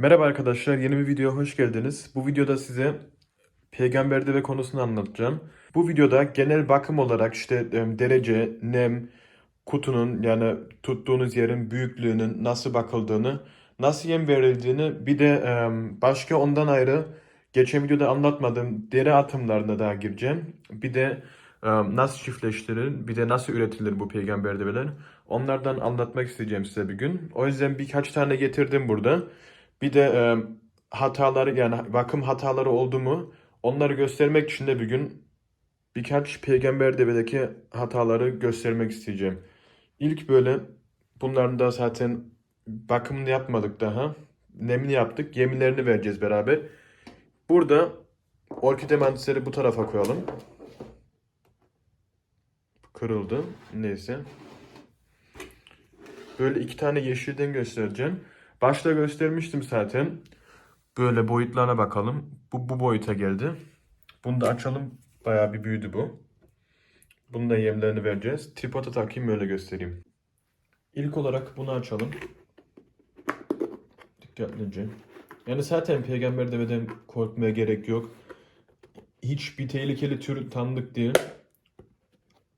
Merhaba arkadaşlar, yeni bir videoya hoş geldiniz. Bu videoda size peygamber deve konusunu anlatacağım. Bu videoda genel bakım olarak işte derece, nem, kutunun yani tuttuğunuz yerin büyüklüğünün nasıl bakıldığını, nasıl yem verildiğini bir de başka ondan ayrı geçen videoda anlatmadığım deri atımlarına daha gireceğim. Bir de nasıl çiftleştirilir, bir de nasıl üretilir bu peygamber develer. Onlardan anlatmak isteyeceğim size bir gün. O yüzden birkaç tane getirdim burada. Bir de e, hataları yani bakım hataları oldu mu onları göstermek için de bir gün birkaç peygamber devedeki hataları göstermek isteyeceğim. İlk böyle bunların da zaten bakımını yapmadık daha. Nemini yaptık. Yemlerini vereceğiz beraber. Burada orkide mandisleri bu tarafa koyalım. Kırıldı. Neyse. Böyle iki tane yeşilden göstereceğim. Başta göstermiştim zaten. Böyle boyutlarına bakalım. Bu, bu boyuta geldi. Bunu da açalım. Bayağı bir büyüdü bu. Bunun da yemlerini vereceğiz. Tripoda takayım böyle göstereyim. İlk olarak bunu açalım. Dikkatlice. Yani zaten peygamber deveden korkmaya gerek yok. Hiçbir tehlikeli tür tanıdık değil.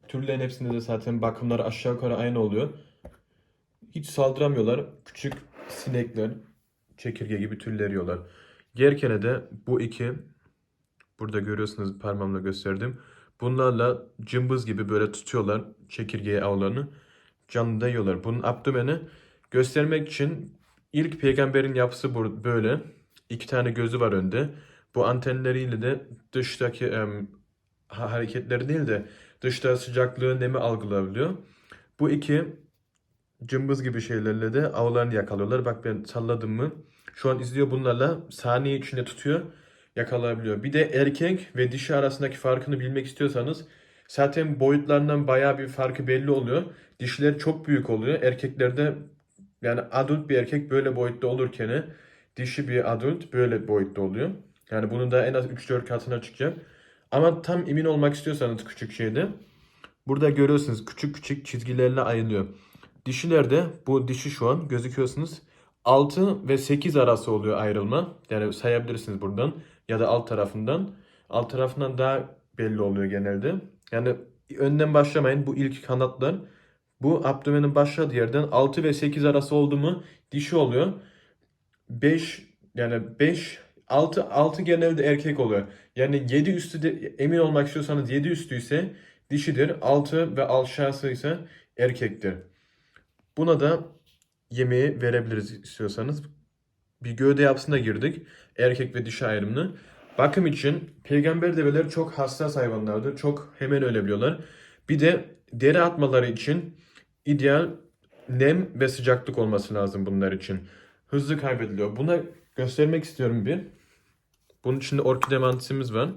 Türlerin hepsinde de zaten bakımları aşağı yukarı aynı oluyor. Hiç saldıramıyorlar. Küçük sinekler, çekirge gibi türler yiyorlar. Yerkene de bu iki, burada görüyorsunuz parmağımla gösterdim. Bunlarla cımbız gibi böyle tutuyorlar çekirgeyi avlarını. Canlı yiyorlar. Bunun abdomeni göstermek için ilk peygamberin yapısı böyle. İki tane gözü var önde. Bu antenleriyle de dıştaki em, ha- hareketleri değil de dışta sıcaklığı, nemi algılayabiliyor. Bu iki cımbız gibi şeylerle de avlarını yakalıyorlar. Bak ben salladım mı? Şu an izliyor bunlarla saniye içinde tutuyor. Yakalayabiliyor. Bir de erkek ve dişi arasındaki farkını bilmek istiyorsanız zaten boyutlarından bayağı bir farkı belli oluyor. Dişiler çok büyük oluyor. Erkeklerde yani adult bir erkek böyle boyutta olurken dişi bir adult böyle boyutta oluyor. Yani bunun da en az 3-4 katına çıkacak. Ama tam emin olmak istiyorsanız küçük şeyde burada görüyorsunuz küçük küçük çizgilerle ayrılıyor. Dişilerde bu dişi şu an gözüküyorsunuz 6 ve 8 arası oluyor ayrılma. Yani sayabilirsiniz buradan ya da alt tarafından. Alt tarafından daha belli oluyor genelde. Yani önden başlamayın bu ilk kanatlar. Bu abdomenin başladığı yerden 6 ve 8 arası oldu mu dişi oluyor. 5 yani 5 6 6 genelde erkek oluyor. Yani 7 üstü de emin olmak istiyorsanız 7 üstü ise dişidir. 6 ve aşağısı ise erkektir. Buna da yemeği verebiliriz istiyorsanız. Bir gövde yapısına girdik. Erkek ve dişi ayrımını. Bakım için peygamber develeri çok hassas hayvanlardır. Çok hemen ölebiliyorlar. Bir de deri atmaları için ideal nem ve sıcaklık olması lazım bunlar için. Hızlı kaybediliyor. Buna göstermek istiyorum bir. Bunun içinde orkide mantisimiz var.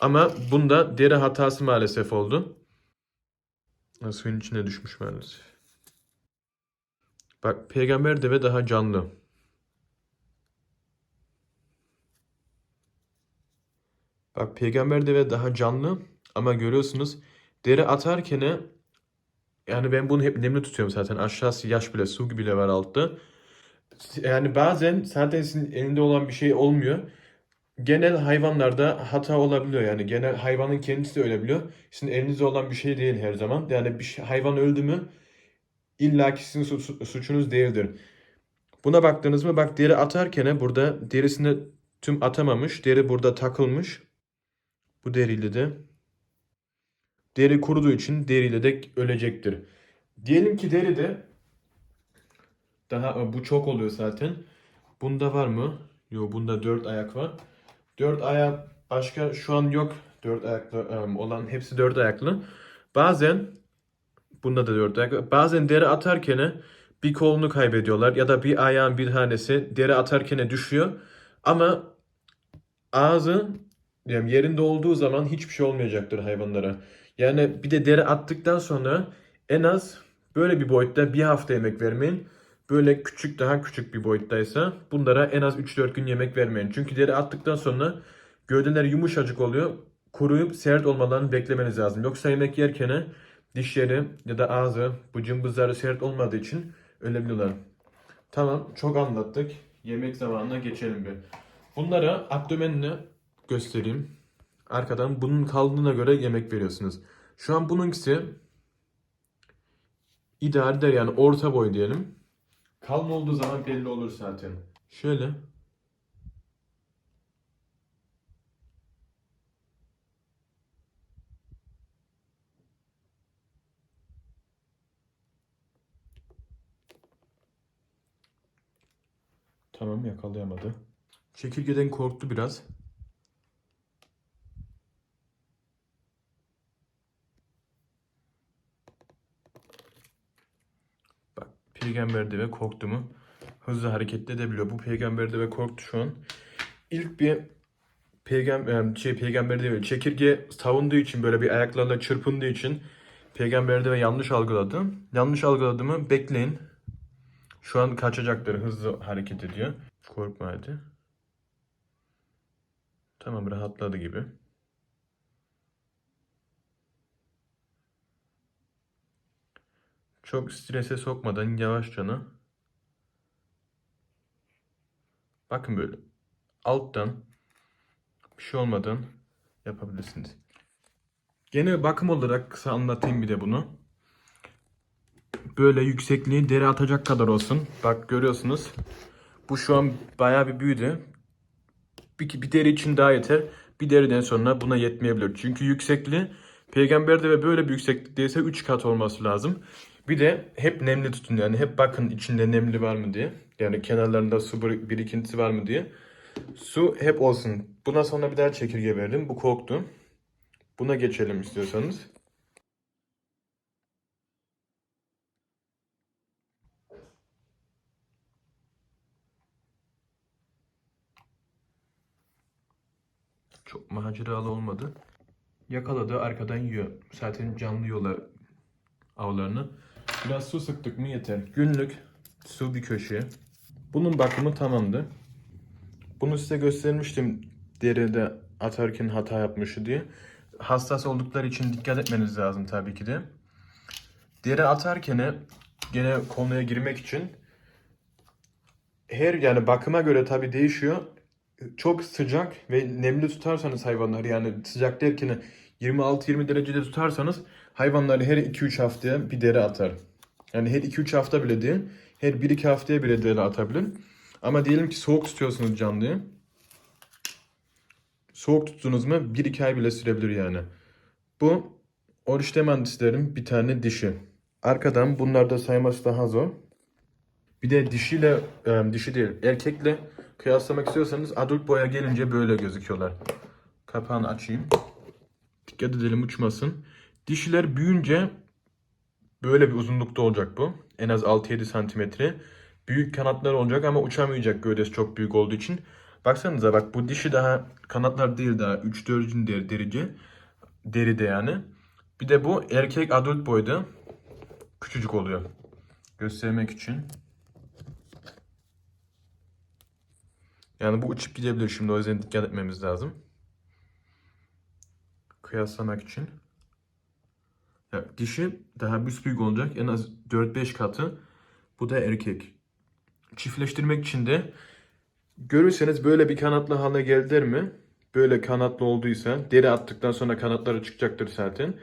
Ama bunda deri hatası maalesef oldu. Suyun içine düşmüş maalesef. Bak peygamber deve daha canlı. Bak peygamber deve daha canlı ama görüyorsunuz deri atarken yani ben bunu hep nemli tutuyorum zaten aşağısı yaş bile su bile var altta. Yani bazen zaten sizin elinde olan bir şey olmuyor. Genel hayvanlarda hata olabiliyor yani genel hayvanın kendisi de ölebiliyor. Sizin elinizde olan bir şey değil her zaman. Yani bir şey, hayvan öldü mü İlla ki sizin su- suçunuz değildir. Buna baktınız mı? Bak deri atarken burada derisini tüm atamamış. Deri burada takılmış. Bu deriyle de. Deri kuruduğu için deriyle de ölecektir. Diyelim ki deri de daha bu çok oluyor zaten. Bunda var mı? Yok bunda dört ayak var. Dört ayak başka şu an yok. Dört ayaklı em, olan hepsi dört ayaklı. Bazen Bunda da ayak. Bazen deri atarken bir kolunu kaybediyorlar ya da bir ayağın bir tanesi deri atarken düşüyor. Ama ağzı yani yerinde olduğu zaman hiçbir şey olmayacaktır hayvanlara. Yani bir de deri attıktan sonra en az böyle bir boyutta bir hafta yemek vermeyin. Böyle küçük daha küçük bir boyuttaysa bunlara en az 3-4 gün yemek vermeyin. Çünkü deri attıktan sonra gövdeler yumuşacık oluyor. Kuruyup sert olmalarını beklemeniz lazım. Yoksa yemek yerken dişleri ya da ağzı bu cımbızları sert olmadığı için ölebiliyorlar. Tamam çok anlattık. yemek zamanına geçelim bir. Bunlara abdomenini göstereyim. Arkadan bunun kaldığına göre yemek veriyorsunuz. Şu an bununkisi ideal der yani orta boy diyelim. Kalın olduğu zaman belli olur zaten. Şöyle. Tamam yakalayamadı. Çekirgeden korktu biraz. Bak peygamber deve korktu mu hızlı hareket edebiliyor. Bu peygamber deve korktu şu an. İlk bir peygamber şey peygamber deve çekirge savunduğu için böyle bir ayaklarla çırpındığı için peygamber deve yanlış algıladı. Yanlış algıladı mı bekleyin. Şu an kaçacaktır. Hızlı hareket ediyor. Korkma hadi. Tamam rahatladı gibi. Çok strese sokmadan yavaşça Bakın böyle. Alttan bir şey olmadan yapabilirsiniz. Gene bakım olarak kısa anlatayım bir de bunu. Böyle yüksekliği deri atacak kadar olsun. Bak görüyorsunuz. Bu şu an bayağı bir büyüdü. Bir, bir deri için daha yeter. Bir deriden sonra buna yetmeyebilir. Çünkü yüksekliği peygamberde ve böyle bir yükseklikteyse 3 kat olması lazım. Bir de hep nemli tutun yani hep bakın içinde nemli var mı diye. Yani kenarlarında su bir- birikintisi var mı diye. Su hep olsun. Buna sonra bir daha çekirge verdim. Bu korktu. Buna geçelim istiyorsanız. Çok maceralı olmadı. Yakaladı arkadan yiyor. Zaten canlı yiyorlar avlarını. Biraz su sıktık mı yeter. Günlük su bir köşeye. Bunun bakımı tamamdı. Bunu size göstermiştim deride atarken hata yapmışı diye. Hassas oldukları için dikkat etmeniz lazım tabii ki de. Deri atarken gene konuya girmek için her yani bakıma göre tabii değişiyor. Çok sıcak ve nemli tutarsanız hayvanları yani sıcak derken 26-20 derecede tutarsanız hayvanları her 2-3 haftaya bir deri atar. Yani her 2-3 hafta bile değil, her 1-2 haftaya bile deri atabilir. Ama diyelim ki soğuk tutuyorsunuz canlıyı. Soğuk tuttunuz mu 1-2 ay bile sürebilir yani. Bu Oriştemandislerin bir tane dişi. Arkadan bunlarda sayması daha zor. Bir de dişiyle, dişi değil, erkekle kıyaslamak istiyorsanız adult boya gelince böyle gözüküyorlar. Kapağını açayım. Dikkat edelim uçmasın. Dişiler büyüyünce böyle bir uzunlukta olacak bu. En az 6-7 santimetre. Büyük kanatlar olacak ama uçamayacak gövdesi çok büyük olduğu için. Baksanıza bak bu dişi daha kanatlar değil daha 3-4. deri, derici. Deride yani. Bir de bu erkek adult boyda küçücük oluyor. Göstermek için. Yani bu uçup gidebilir şimdi o yüzden dikkat etmemiz lazım. Kıyaslamak için. Ya, dişi daha büyük olacak en az 4-5 katı. Bu da erkek. Çiftleştirmek için de görürseniz böyle bir kanatlı hale geldiler mi? Böyle kanatlı olduysa deri attıktan sonra kanatları çıkacaktır zaten.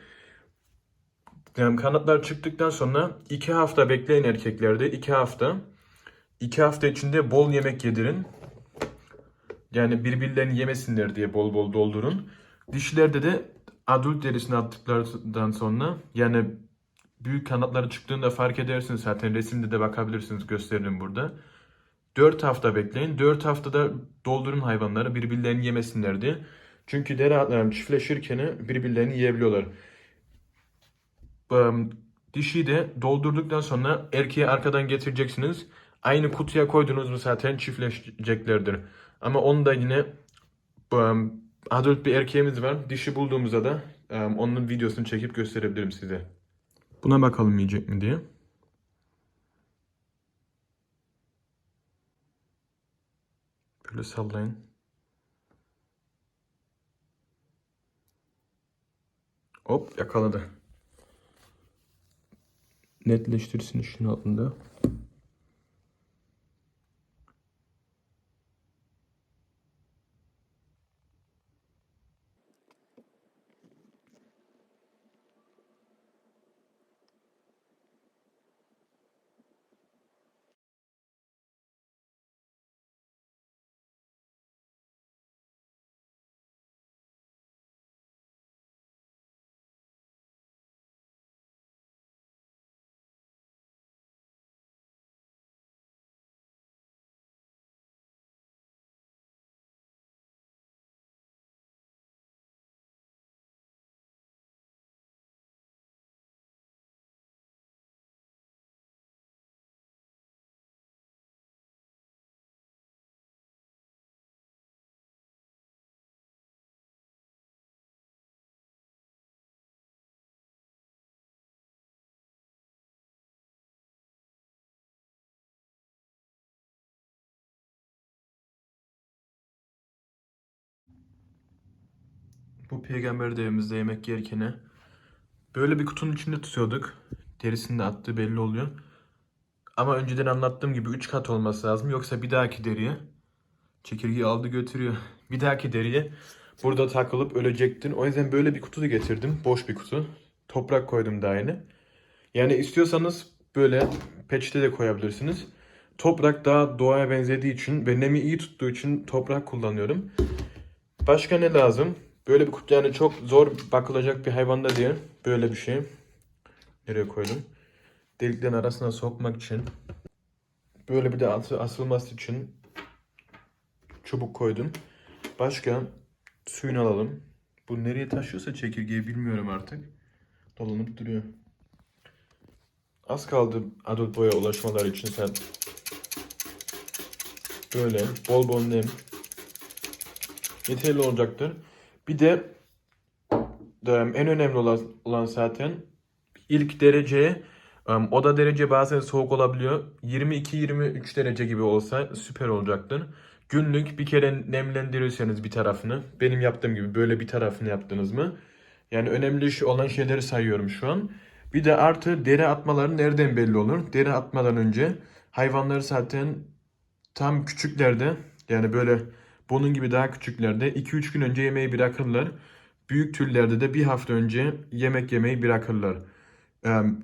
Yani kanatlar çıktıktan sonra 2 hafta bekleyin erkeklerde. 2 hafta. 2 hafta içinde bol yemek yedirin. Yani birbirlerini yemesinler diye bol bol doldurun. Dişilerde de adult derisini attıklarından sonra yani büyük kanatları çıktığında fark edersiniz zaten resimde de bakabilirsiniz gösteririm burada. 4 hafta bekleyin. 4 haftada doldurun hayvanları birbirlerini yemesinler diye. Çünkü deri atları çiftleşirken birbirlerini yiyebiliyorlar. Dişiyi de doldurduktan sonra erkeği arkadan getireceksiniz. Aynı kutuya koydunuz mu zaten çiftleşeceklerdir. Ama onu da yine eee, adult bir erkeğimiz var. Dişi bulduğumuzda da eee, onun videosunu çekip gösterebilirim size. Buna bakalım yiyecek mi diye. Böyle sallayın. Hop yakaladı. Netleştirsin işin altında. Bu peygamber devimizde yemek yerken böyle bir kutunun içinde tutuyorduk. Derisini de attığı belli oluyor. Ama önceden anlattığım gibi 3 kat olması lazım. Yoksa bir dahaki deriye çekirgeyi aldı götürüyor. Bir dahaki deriye burada takılıp ölecektin. O yüzden böyle bir kutu da getirdim. Boş bir kutu. Toprak koydum daha yeni. Yani istiyorsanız böyle peçete de koyabilirsiniz. Toprak daha doğaya benzediği için ve nemi iyi tuttuğu için toprak kullanıyorum. Başka ne lazım? Böyle bir kutu yani çok zor bakılacak bir hayvanda diye böyle bir şey. Nereye koydum? Deliklerin arasına sokmak için. Böyle bir de as- asılması için çubuk koydum. Başka suyunu alalım. Bu nereye taşıyorsa çekirgeyi bilmiyorum artık. Dolanıp duruyor. Az kaldı adult boya ulaşmaları için sen böyle bol bol nem yeterli olacaktır. Bir de en önemli olan, zaten ilk derece um, oda derece bazen soğuk olabiliyor. 22-23 derece gibi olsa süper olacaktır. Günlük bir kere nemlendirirseniz bir tarafını, benim yaptığım gibi böyle bir tarafını yaptınız mı? Yani önemli olan şeyleri sayıyorum şu an. Bir de artı deri atmaları nereden belli olur? Deri atmadan önce hayvanları zaten tam küçüklerde yani böyle bunun gibi daha küçüklerde 2-3 gün önce yemeği bırakırlar. Büyük türlerde de bir hafta önce yemek yemeyi bırakırlar.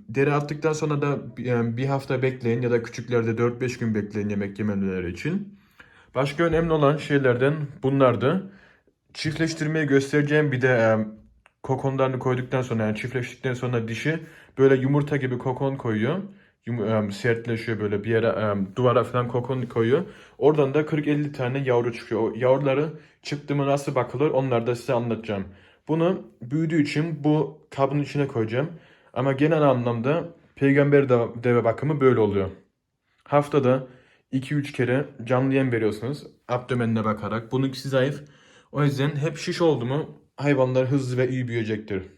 Deri attıktan sonra da bir hafta bekleyin ya da küçüklerde 4-5 gün bekleyin yemek yememeleri için. Başka önemli olan şeylerden bunlardı. Çiftleştirmeyi göstereceğim bir de kokonlarını koyduktan sonra yani çiftleştikten sonra dişi böyle yumurta gibi kokon koyuyor. Yum, e, sertleşiyor böyle bir yere e, duvara falan kokon koyuyor. Oradan da 40-50 tane yavru çıkıyor. O yavruları çıktı mı nasıl bakılır onları da size anlatacağım. Bunu büyüdüğü için bu kabın içine koyacağım. Ama genel anlamda peygamber deve, bakımı böyle oluyor. Haftada 2-3 kere canlı yem veriyorsunuz abdomenine bakarak. Bununki zayıf. O yüzden hep şiş oldu mu hayvanlar hızlı ve iyi büyüyecektir.